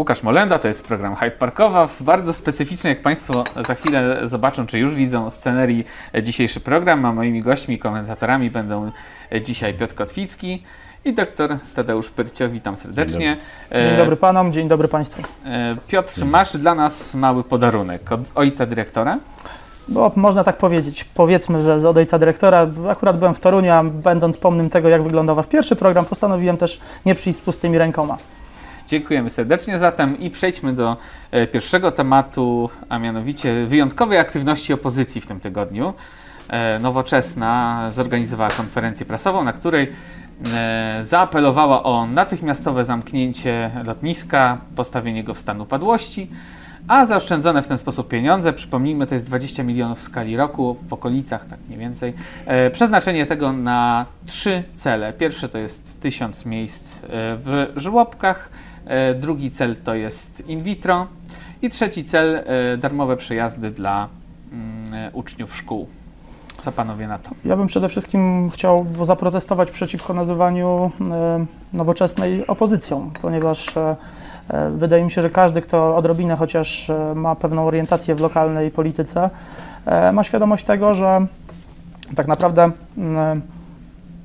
Łukasz Molenda, to jest program Hyde Parkowa. Bardzo specyficzny, jak Państwo za chwilę zobaczą, czy już widzą scenerii dzisiejszy program, a moimi gośćmi, komentatorami będą dzisiaj Piotr Kotwicki i doktor Tadeusz Pyrcio. Witam serdecznie. Dzień dobry panom, dzień dobry państwu. E, Piotr, masz dla nas mały podarunek od ojca dyrektora. Bo można tak powiedzieć, powiedzmy, że z od ojca dyrektora, akurat byłem w Toruniu, a będąc pomnym tego, jak wyglądał wasz pierwszy program, postanowiłem też nie przyjść z pustymi rękoma. Dziękujemy serdecznie zatem i przejdźmy do e, pierwszego tematu, a mianowicie wyjątkowej aktywności opozycji w tym tygodniu. E, Nowoczesna zorganizowała konferencję prasową, na której e, zaapelowała o natychmiastowe zamknięcie lotniska, postawienie go w stan upadłości, a zaoszczędzone w ten sposób pieniądze, przypomnijmy, to jest 20 milionów w skali roku, w okolicach, tak mniej więcej, e, przeznaczenie tego na trzy cele. Pierwsze to jest tysiąc miejsc e, w żłobkach, e, drugi cel to jest in vitro i trzeci cel e, darmowe przejazdy dla mm, e, uczniów szkół. Co panowie na to? Ja bym przede wszystkim chciał zaprotestować przeciwko nazywaniu e, nowoczesnej opozycją, ponieważ wydaje mi się, że każdy, kto odrobinę chociaż e, ma pewną orientację w lokalnej polityce, e, ma świadomość tego, że tak naprawdę mm,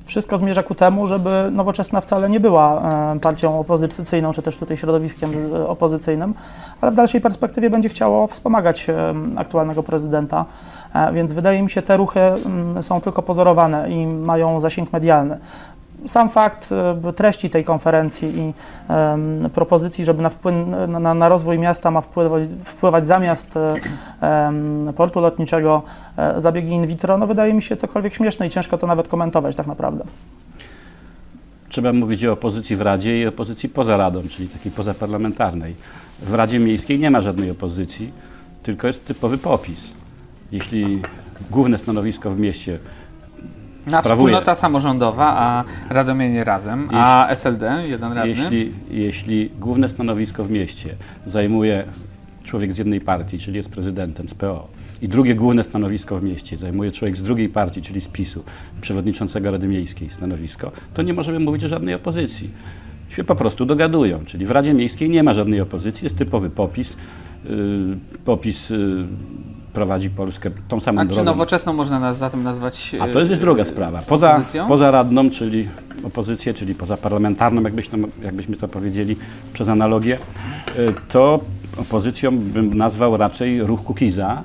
wszystko zmierza ku temu, żeby Nowoczesna wcale nie była e, partią opozycyjną, czy też tutaj środowiskiem e, opozycyjnym, ale w dalszej perspektywie będzie chciało wspomagać e, aktualnego prezydenta, E, więc wydaje mi się, te ruchy mm, są tylko pozorowane i mają zasięg medialny. Sam fakt e, treści tej konferencji i em, propozycji, żeby na, na, na rozwój miasta ma wpływać, wpływać zamiast em, portu lotniczego e, zabiegi in vitro, no wydaje mi się cokolwiek śmieszne i ciężko to nawet komentować tak naprawdę. Trzeba mówić o opozycji w Radzie i opozycji poza Radą, czyli takiej pozaparlamentarnej. W Radzie Miejskiej nie ma żadnej opozycji, tylko jest typowy popis. Jeśli główne stanowisko w mieście Na Sprawuje. wspólnota samorządowa, a Radomienie razem, a SLD, jeden radny. Jeśli, jeśli główne stanowisko w mieście zajmuje człowiek z jednej partii, czyli jest prezydentem z PO, i drugie główne stanowisko w mieście zajmuje człowiek z drugiej partii, czyli z PiSu, przewodniczącego Rady Miejskiej stanowisko, to nie możemy mówić o żadnej opozycji. Się po prostu dogadują, czyli w Radzie Miejskiej nie ma żadnej opozycji, jest typowy popis. Yy, popis yy, prowadzi Polskę tą samą A czy drogą. nowoczesną można nas zatem nazwać? A to jest już e, druga sprawa. Poza, opozycją? poza radną, czyli opozycję, czyli poza parlamentarną, jakbyśmy, jakbyśmy to powiedzieli przez analogię, y, to opozycją bym nazwał raczej ruch Kukiza,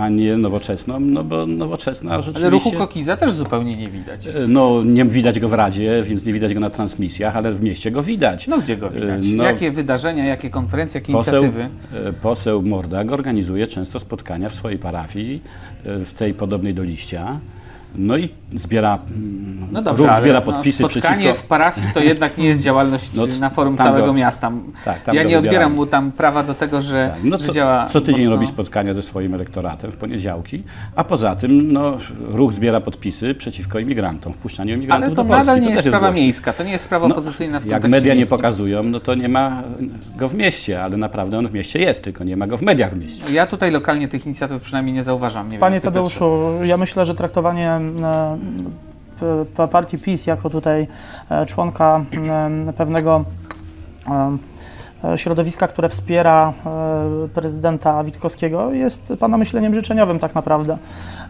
a nie nowoczesną, no bo nowoczesna rzeczywiście... Ale ruchu Kokiza też zupełnie nie widać. y, No, nie widać go w Radzie, więc nie widać go na transmisjach, ale w mieście go widać. No gdzie go widać? no- jakie wydarzenia, jakie konferencje, jakie Poseł, inicjatywy? y, poseł Mordak organizuje często spotkania w swojej parafii, w tej podobnej do liścia. No i zbiera, No dobrze, ruch ale zbiera no, podpisy spotkanie przeciwko... w parafii to jednak nie jest działalność No, na forum całego go- miasta. Tak, ja nie odbieram mu tam prawa do tego, że, Tak, no że co, działa co tydzień mocno. robi spotkania ze swoim elektoratem w poniedziałki, a poza tym no, ruch zbiera podpisy przeciwko imigrantom, wpuszczaniu imigrantów Ale to do Polski. nadal nie To jest sprawa głośno. miejska, to nie jest sprawa No, opozycyjna w Jak kontekście media nie miejskim. pokazują, no to nie ma go w mieście, ale naprawdę on w mieście jest, tylko nie ma go w mediach w mieście. Ja tutaj lokalnie tych inicjatyw przynajmniej nie zauważam. Nie Panie wiem, jak. Tadeuszu, ja myślę, że traktowanie partii PiS jako tutaj e, członka e, pewnego e, e, środowiska, które wspiera e, prezydenta Witkowskiego jest pana myśleniem życzeniowym tak naprawdę.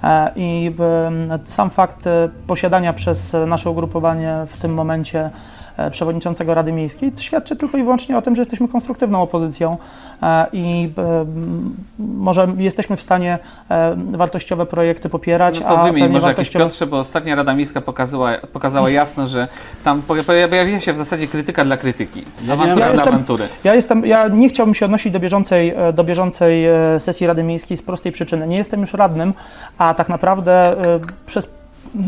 E, I e, sam fakt e, posiadania przez nasze ugrupowanie w tym momencie e, przewodniczącego Rady Miejskiej świadczy tylko i wyłącznie o tym, że jesteśmy konstruktywną opozycją e, i e, może jesteśmy w stanie e, wartościowe projekty popierać, No to wymień może jakieś niewartościowe... Piotrze, bo ostatnia Rada Miejska pokazała, pokazała jasno, że tam po- pojawiła się w zasadzie krytyka dla krytyki. Awantura Ja dla jestem- awantury. Ja, jestem, ja nie chciałbym się odnosić do bieżącej, e, do bieżącej e, sesji Rady Miejskiej z prostej przyczyny. Nie jestem już radnym, a tak naprawdę e, przez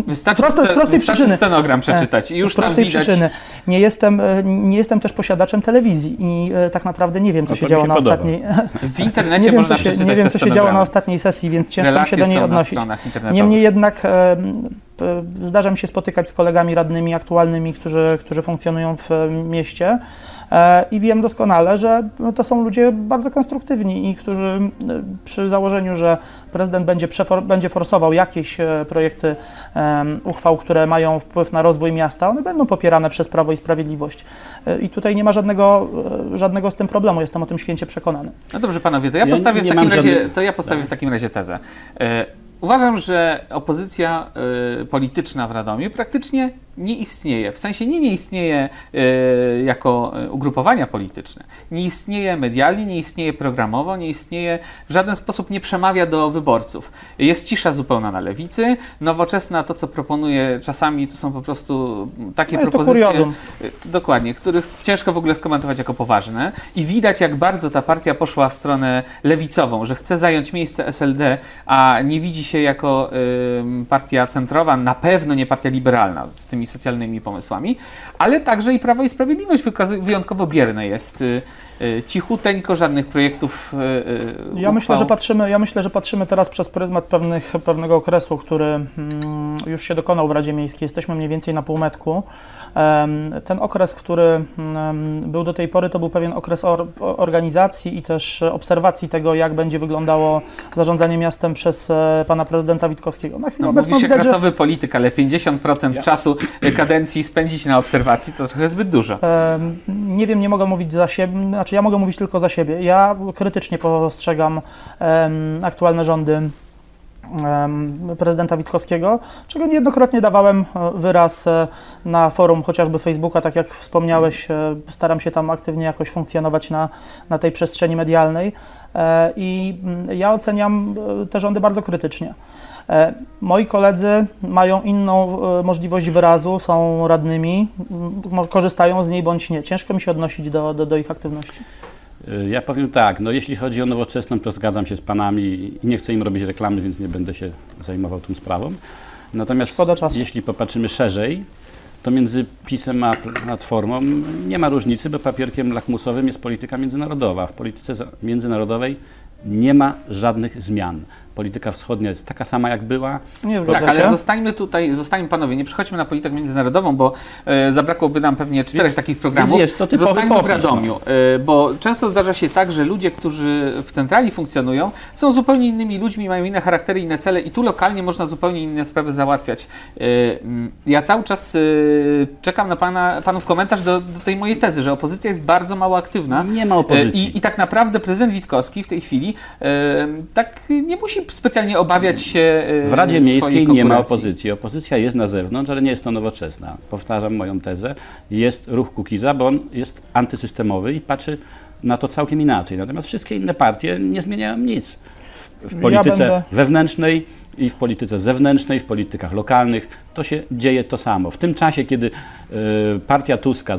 Wystarczy, Proste- z prostej wystarczy przyczyny. stenogram przeczytać i już z tam prostej widać. przyczyny nie jestem, nie jestem też posiadaczem telewizji i tak naprawdę nie wiem, co No się działo się na podoba. ostatniej. W internecie Nie wiem, można co się, przeczytać nie wiem, te co się działo na ostatniej sesji, więc ciężko mi się do niej odnosić. Niemniej jednak e, zdarza mi się spotykać z kolegami radnymi aktualnymi, którzy, którzy funkcjonują w mieście I wiem doskonale, że to są ludzie bardzo konstruktywni i którzy e, przy założeniu, że prezydent będzie, przefor- będzie forsował jakieś e, projekty uchwał, które mają wpływ na rozwój miasta, one będą popierane przez Prawo i Sprawiedliwość. E, I tutaj nie ma żadnego, e, żadnego z tym problemu, jestem o tym święcie przekonany. No dobrze, panowie, to ja Ja postawię w nie takim razie, żadnych- to ja postawię w takim razie tezę. E, Uważam, że opozycja e, polityczna w Radomiu praktycznie nie istnieje. W sensie nie, nie istnieje e, jako e, ugrupowania polityczne. Nie istnieje medialnie, nie istnieje programowo, nie istnieje, w żaden sposób nie przemawia do wyborców. Jest cisza zupełna na lewicy. Nowoczesna to, co proponuje czasami, to są po prostu takie No propozycje. Y, Dokładnie, których ciężko w ogóle skomentować jako poważne. I widać, jak bardzo ta partia poszła w stronę lewicową, że chce zająć miejsce SLD, a nie widzi się jako ym, partia centrowa, na pewno nie partia liberalna z tymi socjalnymi pomysłami, ale także i Prawo i Sprawiedliwość wyjątkowo bierne jest. Y, y, cichuteńko, żadnych projektów. y, Ja myślę, że patrzymy, ja myślę, że patrzymy teraz przez pryzmat pewnych, pewnego okresu, który mm, już się dokonał w Radzie Miejskiej. Jesteśmy mniej więcej na półmetku. Ten okres, który był do tej pory, to był pewien okres or, organizacji i też obserwacji tego, jak będzie wyglądało zarządzanie miastem przez e, pana prezydenta Witkowskiego. Na chwilę No, obecną mówi się widać, że polityk, ale 50% Ja- czasu y, kadencji spędzić na obserwacji to trochę zbyt dużo. Nie wiem, nie mogę mówić za siebie, znaczy ja mogę mówić tylko za siebie. Ja krytycznie postrzegam aktualne rządy prezydenta Witkowskiego, czego niejednokrotnie dawałem e, wyraz e, na forum chociażby Facebooka, tak jak wspomniałeś, e, staram się tam aktywnie jakoś funkcjonować na, na tej przestrzeni medialnej i mm, ja oceniam te rządy bardzo krytycznie. Moi koledzy mają inną możliwość wyrazu, są radnymi, korzystają z niej bądź nie. Ciężko mi się odnosić do, do, do ich aktywności. Y, Ja powiem tak, no jeśli chodzi o nowoczesną, to zgadzam się z panami i nie chcę im robić reklamy, więc nie będę się zajmował tą sprawą. Natomiast jeśli popatrzymy szerzej, to między PiSem a Platformą nie ma różnicy, bo papierkiem lakmusowym jest polityka międzynarodowa. W polityce międzynarodowej nie ma żadnych zmian. Polityka wschodnia jest taka sama jak była. Nie Tak, ale się. zostańmy tutaj, zostańmy panowie, nie przechodźmy na politykę międzynarodową, bo e, zabrakłoby nam pewnie czterech Więc- takich programów. jest to zostańmy w popis, Radomiu, e, bo często zdarza się tak, że ludzie, którzy w centrali funkcjonują, są zupełnie innymi ludźmi, mają inne charaktery, inne cele i tu lokalnie można zupełnie inne sprawy załatwiać. E, mm, ja cały czas e, czekam na pana, panów komentarz do, do tej mojej tezy, że opozycja jest bardzo mało aktywna. Nie ma E, opozycji. I, I tak naprawdę prezydent Witkowski w tej chwili e, tak nie musi specjalnie obawiać się e, W Radzie Miejskiej nie ma opozycji. Opozycja jest na zewnątrz, ale nie jest to nowoczesna. Powtarzam moją tezę. Jest ruch Kukiza, bo on jest antysystemowy i patrzy na to całkiem inaczej. Natomiast wszystkie inne partie nie zmieniają nic. W Ja polityce będę- wewnętrznej i w polityce zewnętrznej, w politykach lokalnych to się dzieje to samo. W tym czasie, kiedy e, partia Tuska e,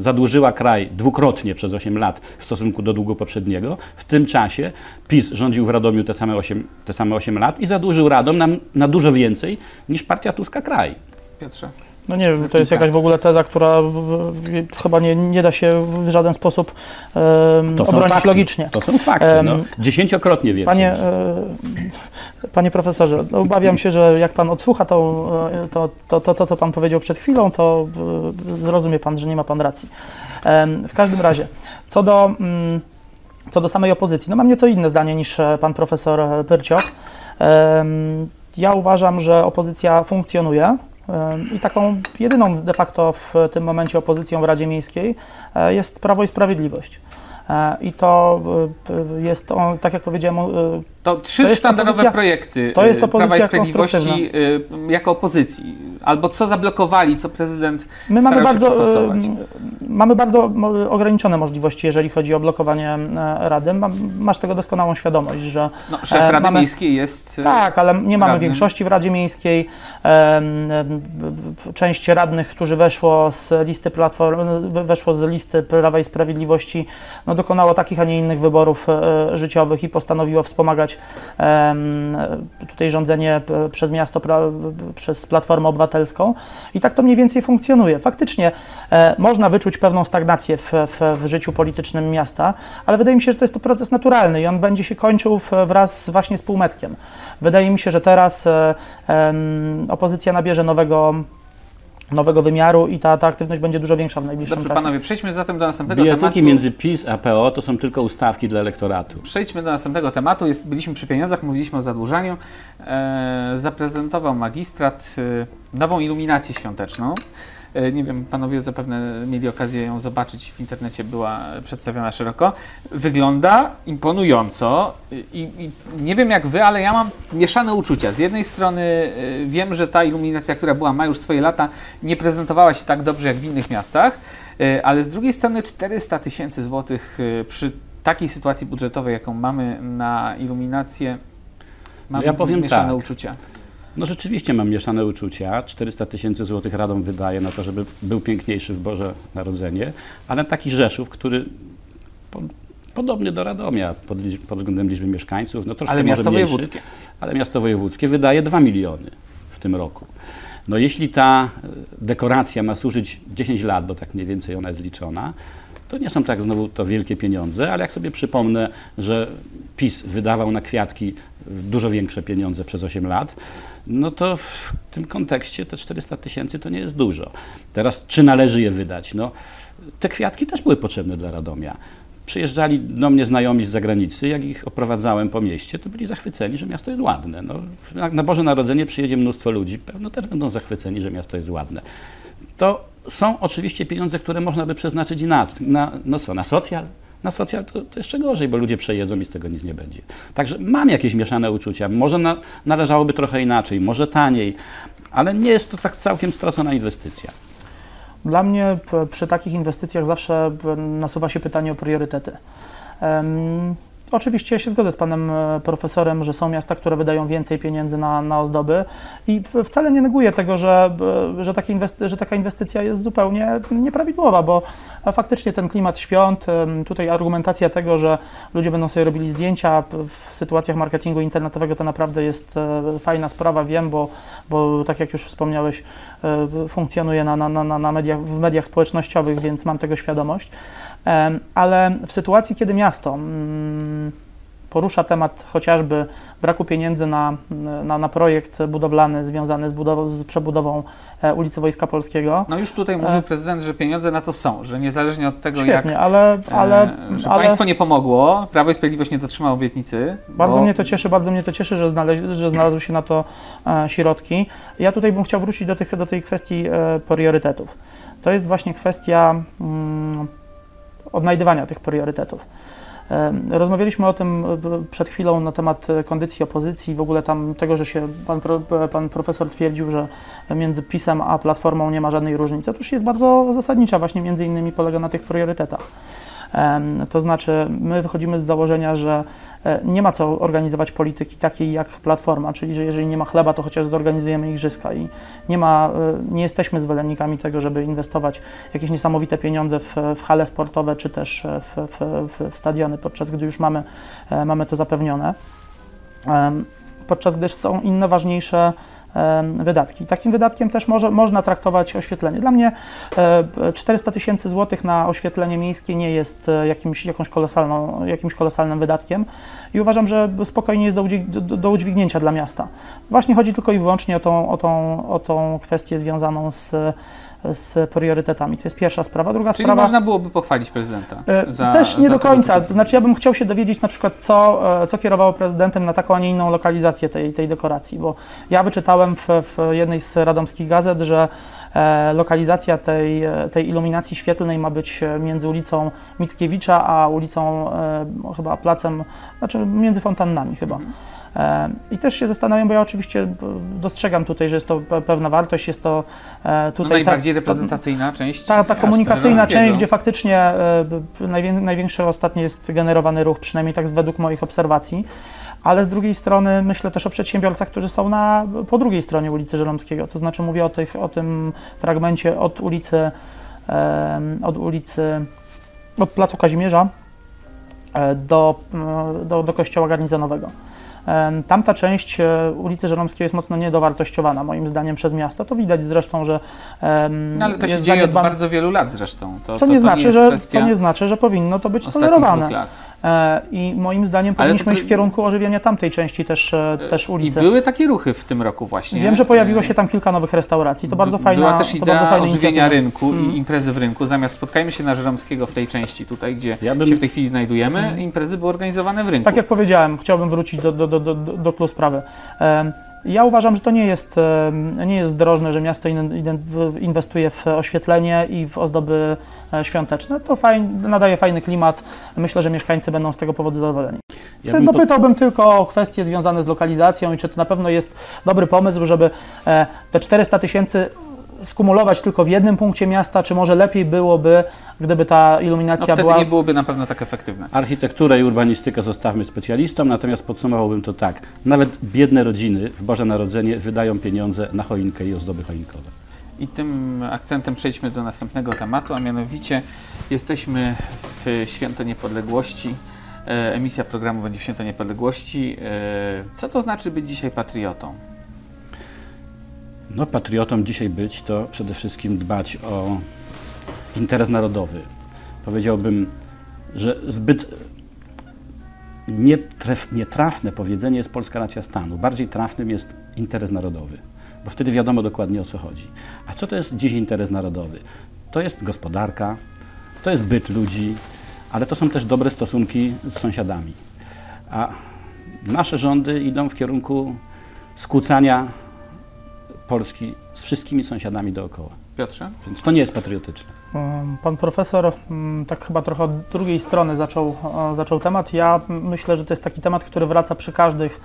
zadłużyła kraj dwukrotnie przez 8 lat w stosunku do długu poprzedniego, w tym czasie PiS rządził w Radomiu te same 8, te same 8 lat i zadłużył Radom na, na dużo więcej niż partia Tuska kraj. Piotrze. No nie wiem, to jest jakaś w ogóle teza, która chyba nie, nie da się w żaden sposób są obronić fakty. logicznie. To są fakty. Em, No, dziesięciokrotnie więcej. Panie, e, panie profesorze, no obawiam się, że jak pan odsłucha to, e, to, to, to, to co pan powiedział przed chwilą, to e, zrozumie pan, że nie ma pan racji. W każdym razie, co do, mm, co do samej opozycji, no mam nieco inne zdanie niż e, pan profesor Pyrcioch. Ja uważam, że opozycja funkcjonuje i taką jedyną de facto w tym momencie opozycją w Radzie Miejskiej e, jest Prawo i Sprawiedliwość. E, I to e, jest, on, tak jak powiedziałem, To trzy To jest sztandarowe opozycja- projekty to jest y, Prawa i Sprawiedliwości y, jako opozycji. Albo co zablokowali, co prezydent My mamy bardzo, em, mamy bardzo ograniczone możliwości, jeżeli chodzi o blokowanie e, Rady. Masz tego doskonałą świadomość, że No, szef e, Rady mamy- Miejskiej jest... y, tak, ale nie mamy radnym. większości w Radzie Miejskiej. B- Część radnych, którzy weszło z listy platform, we- weszło z listy Prawa i Sprawiedliwości, no, dokonało takich, a nie innych wyborów e, życiowych i postanowiło wspomagać tutaj rządzenie przez miasto, przez Platformę Obywatelską. I tak to mniej więcej funkcjonuje. Faktycznie e, można wyczuć pewną stagnację w, w, w życiu politycznym miasta, ale wydaje mi się, że to jest to proces naturalny i on będzie się kończył wraz właśnie z półmetkiem. Wydaje mi się, że teraz e, opozycja nabierze nowego nowego wymiaru i ta, ta aktywność będzie dużo większa w najbliższym Dobrze, czasie. panowie, przejdźmy zatem do następnego Bijatyki tematu. między PiS a PO to są tylko ustawki dla elektoratu. Przejdźmy do następnego tematu. Jest, byliśmy przy pieniądzach, mówiliśmy o zadłużaniu. E, zaprezentował magistrat e, nową iluminację świąteczną. E, nie wiem, panowie zapewne mieli okazję ją zobaczyć w internecie, była przedstawiona szeroko. Wygląda imponująco i, i nie wiem jak wy, ale ja mam mieszane uczucia. Z jednej strony e, wiem, że ta iluminacja, która była, ma już swoje lata, nie prezentowała się tak dobrze jak w innych miastach, e, ale z drugiej strony 400 tysięcy złotych przy takiej sytuacji budżetowej, jaką mamy na iluminację, mam ja powiem mieszane tak. uczucia. No rzeczywiście mam mieszane uczucia. 400 tysięcy złotych radom wydaje na to, żeby był piękniejszy w Boże Narodzenie, ale taki Rzeszów, który po, podobny do Radomia pod, pod względem liczby mieszkańców, no troszkę Ale miasto mniejszy, wojewódzkie. ale miasto wojewódzkie wydaje 2 miliony w tym roku. No jeśli ta dekoracja ma służyć 10 lat, bo tak mniej więcej ona jest liczona, to nie są tak znowu to wielkie pieniądze, ale jak sobie przypomnę, że PiS wydawał na kwiatki dużo większe pieniądze przez 8 lat, no to w tym kontekście te 400 tysięcy to nie jest dużo. Teraz, czy należy je wydać? No, te kwiatki też były potrzebne dla Radomia. Przyjeżdżali do mnie znajomi z zagranicy, jak ich oprowadzałem po mieście, to byli zachwyceni, że miasto jest ładne. No, na- Boże Narodzenie przyjedzie mnóstwo ludzi, pewno też będą zachwyceni, że miasto jest ładne. To są oczywiście pieniądze, które można by przeznaczyć inaczej. Na, no co, na socjal? Na socjal to, to jeszcze gorzej, bo ludzie przejedzą i z tego nic nie będzie. Także mam jakieś mieszane uczucia. Może na, należałoby trochę inaczej, może taniej, ale nie jest to tak całkiem stracona inwestycja. Dla mnie przy takich inwestycjach zawsze nasuwa się pytanie o priorytety. Oczywiście się zgodzę z panem e, profesorem, że są miasta, które wydają więcej pieniędzy na, na ozdoby i wcale nie neguję tego, że, b- że, inwesty, że taka inwestycja jest zupełnie nieprawidłowa, bo e, faktycznie ten klimat świąt, tutaj argumentacja tego, że ludzie będą sobie robili zdjęcia w sytuacjach marketingu internetowego to naprawdę jest e, fajna sprawa, wiem, bo, bo tak jak już wspomniałeś, e, na, na, na- na mediach, w mediach społecznościowych, więc mam tego świadomość. Ale w sytuacji, kiedy miasto mm, porusza temat chociażby braku pieniędzy na, na, na projekt budowlany związany z, z przebudową e, ulicy Wojska Polskiego, No już tutaj mówił prezydent, że pieniądze na to są, że niezależnie od tego, świetnie, jak ale, ale, e, że ale państwo nie pomogło, Prawo i Sprawiedliwość nie dotrzymało obietnicy. bardzo bo mnie to cieszy, bardzo mnie to cieszy, że, znaleź, że znalazły się na to e, środki. Ja tutaj bym chciał wrócić do, tych, do tej kwestii e, priorytetów. To jest właśnie kwestia mm, odnajdywania tych priorytetów. E, Rozmawialiśmy o tym e, przed chwilą na temat e, kondycji opozycji, w ogóle tam tego, że się pan, pan profesor twierdził, że między PiSem a Platformą nie ma żadnej różnicy. Otóż jest bardzo zasadnicza, właśnie między innymi polega na tych priorytetach. To znaczy, my wychodzimy z założenia, że e, nie ma co organizować polityki takiej jak Platforma, czyli że jeżeli nie ma chleba, to chociaż zorganizujemy igrzyska i nie ma, e, nie jesteśmy zwolennikami tego, żeby inwestować jakieś niesamowite pieniądze w, w hale sportowe czy też e, w, w, w, stadiony, podczas gdy już mamy, mamy to zapewnione. Podczas gdy są inne ważniejsze wydatki. Takim wydatkiem też może, można traktować oświetlenie. Dla mnie e, 400 tysięcy złotych na oświetlenie miejskie nie jest e, jakimś, jakąś kolosalną, jakimś kolosalnym wydatkiem i uważam, że spokojnie jest do, udźwig- do, do udźwignięcia dla miasta. Właśnie chodzi tylko i wyłącznie o tą, o tą, o tą kwestię związaną z, z priorytetami. To jest pierwsza sprawa. Druga Czyli sprawa... można byłoby pochwalić prezydenta. E, za- Też nie do końca. To znaczy, ja bym chciał się dowiedzieć na przykład, co, e, co kierowało prezydentem na taką, a nie inną lokalizację tej, tej dekoracji, bo ja wyczytałem w, w jednej z radomskich gazet, że e, lokalizacja tej, tej iluminacji świetlnej ma być między ulicą Mickiewicza a ulicą chyba placem, znaczy między fontannami chyba. E, I też się zastanawiam, bo ja oczywiście b, dostrzegam tutaj, że jest to pe- pewna wartość, jest to e, No tutaj... najbardziej ta- reprezentacyjna część. ta, ta komunikacyjna część, gdzie faktycznie e, największy ostatnio jest generowany ruch, przynajmniej tak według moich obserwacji. Ale z drugiej strony myślę też o przedsiębiorcach, którzy są na, po drugiej stronie ulicy Żeromskiego. To znaczy mówię o, tych, o tym fragmencie od ulicy, od ulicy, od Placu Kazimierza e, do, do, do kościoła garnizonowego. Tamta część e, ulicy Żeromskiej jest mocno niedowartościowana moim zdaniem przez miasto. To widać zresztą, że No ale to się dzieje od bardzo wielu lat zresztą. To, Co to, nie, to znaczy, jest że, kwestia co nie znaczy, że powinno to być tolerowane. E, I moim zdaniem powinniśmy to- iść w kierunku ożywienia tamtej części też, e, też I ulicy. były takie ruchy w tym roku właśnie. Wiem, że pojawiło E, się tam kilka nowych restauracji. To bardzo fajna Była też idea bardzo fajna ożywienia rynku Mm. i imprezy w rynku. Zamiast spotkajmy się na Żeromskiego w tej części tutaj, gdzie Ja bym- się w tej chwili znajdujemy, imprezy były organizowane w rynku. Tak jak powiedziałem, chciałbym wrócić do, do, do, do, do sprawy. Ja uważam, że to nie jest, nie jest zdrożne, że miasto in- in- inwestuje w oświetlenie i w ozdoby e, świąteczne. To fajn, nadaje fajny klimat. Myślę, że mieszkańcy będą z tego powodu zadowoleni. Ja Dopytałbym tylko o kwestie związane z lokalizacją i czy to na pewno jest dobry pomysł, żeby e, te 400 tysięcy skumulować tylko w jednym punkcie miasta, czy może lepiej byłoby, gdyby ta No iluminacja wtedy była... nie byłoby na pewno tak efektywne. Architekturę i urbanistykę zostawmy specjalistom, natomiast podsumowałbym to tak. Nawet biedne rodziny w Boże Narodzenie wydają pieniądze na choinkę i ozdoby choinkowe. I tym akcentem przejdźmy do następnego tematu, a mianowicie jesteśmy w Święto Niepodległości. E, Emisja programu będzie w Święto Niepodległości. E, Co to znaczy być dzisiaj patriotą? No, patriotą dzisiaj być to przede wszystkim dbać o interes narodowy. Powiedziałbym, że zbyt nietref, nietrafne powiedzenie jest polska racja stanu. Bardziej trafnym jest interes narodowy, bo wtedy wiadomo dokładnie o co chodzi. A co to jest dziś interes narodowy? To jest gospodarka, to jest byt ludzi, ale to są też dobre stosunki z sąsiadami. A nasze rządy idą w kierunku skłócania Polski z wszystkimi sąsiadami dookoła. Piotrze? Więc to nie jest patriotyczne. Um, Pan profesor mm, tak chyba trochę od drugiej strony zaczął, zaczął temat. Ja myślę, że to jest taki temat, który wraca przy każdych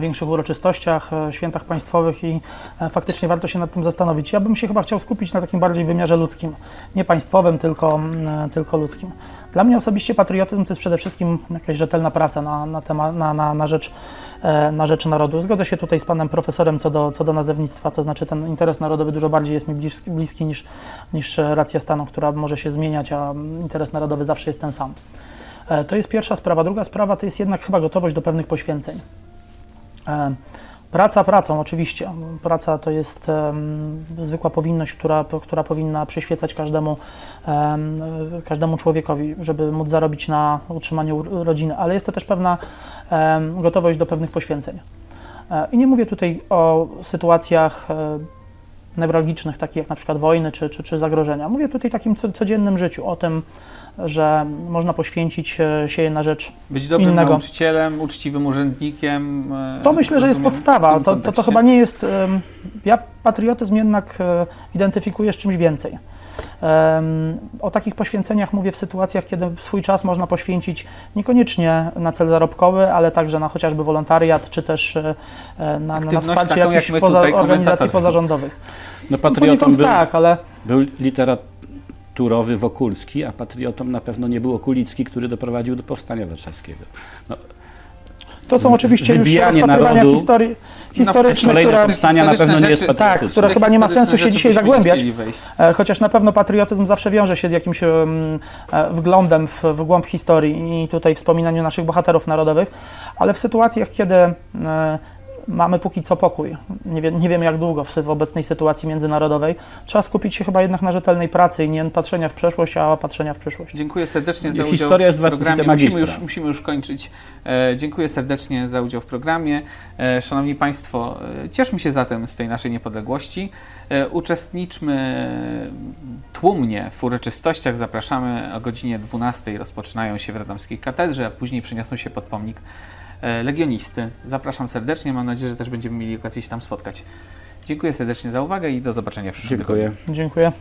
większych uroczystościach, e, świętach państwowych i e, faktycznie warto się nad tym zastanowić. Ja bym się chyba chciał skupić na takim bardziej wymiarze ludzkim, nie państwowym, tylko, mm, e, tylko ludzkim. Dla mnie osobiście patriotyzm to jest przede wszystkim jakaś rzetelna praca na, na, na, na, na, rzecz, e, na rzecz narodu. Zgodzę się tutaj z panem profesorem co do, co do nazewnictwa, to znaczy ten interes narodowy dużo bardziej jest mi bliski, bliski niż, niż e, racja stanu, która może się zmieniać, a mm, interes narodowy zawsze jest ten sam. E, To jest pierwsza sprawa. Druga sprawa to jest jednak chyba gotowość do pewnych poświęceń. E, Praca pracą, oczywiście. Praca to jest em, zwykła powinność, która, która powinna przyświecać każdemu, em, każdemu człowiekowi, żeby móc zarobić na utrzymanie rodziny, ale jest to też pewna em, gotowość do pewnych poświęceń. E, I nie mówię tutaj o sytuacjach e, newralgicznych, takich jak na przykład wojny czy, czy, czy zagrożenia. Mówię tutaj o takim co- codziennym życiu, o tym, że można poświęcić e, się na rzecz Być dobrym Innego. nauczycielem, uczciwym urzędnikiem. e, To myślę, że jest rozumiem, podstawa. To, to, to chyba nie jest. Ja patriotyzm jednak e, identyfikuję z czymś więcej. O takich poświęceniach mówię w sytuacjach, kiedy swój czas można poświęcić niekoniecznie na cel zarobkowy, ale także na chociażby wolontariat, czy też e, na, na, na wsparcie taką, jak jakichś my poza, organizacji pozarządowych. No patriotą był, tak, ale był literaturowy Wokulski, a patriotą na pewno nie był Okulicki, który doprowadził do powstania warszawskiego. No, to są oczywiście już rozpatrywania narodu- historii, historyczne, kolejne które, powstania na pewno nie jest rzeczy- tak, które chyba nie ma sensu się dzisiaj zagłębiać. E, Chociaż na pewno patriotyzm zawsze wiąże się z jakimś e, wglądem w, w głąb historii i tutaj wspominaniu naszych bohaterów narodowych, ale w sytuacjach, kiedy e, mamy póki co pokój, nie, wie, nie wiemy jak długo w, w obecnej sytuacji międzynarodowej, trzeba skupić się chyba jednak na rzetelnej pracy i nie patrzenia w przeszłość, a patrzenia w przyszłość. Dziękuję serdecznie za Historia udział jest w programie. Musimy już, musimy już kończyć. E, dziękuję serdecznie za udział w programie. E, szanowni Państwo, e, cieszmy się zatem z tej naszej niepodległości. E, uczestniczmy tłumnie w uroczystościach. Zapraszamy o godzinie 12 rozpoczynają się w Radomskiej Katedrze, a później przeniosą się pod pomnik Legionisty. Zapraszam serdecznie. Mam nadzieję, że też będziemy mieli okazję się tam spotkać. Dziękuję serdecznie za uwagę i do zobaczenia w przyszłym tygodniu. Dziękuję. Dziękuję.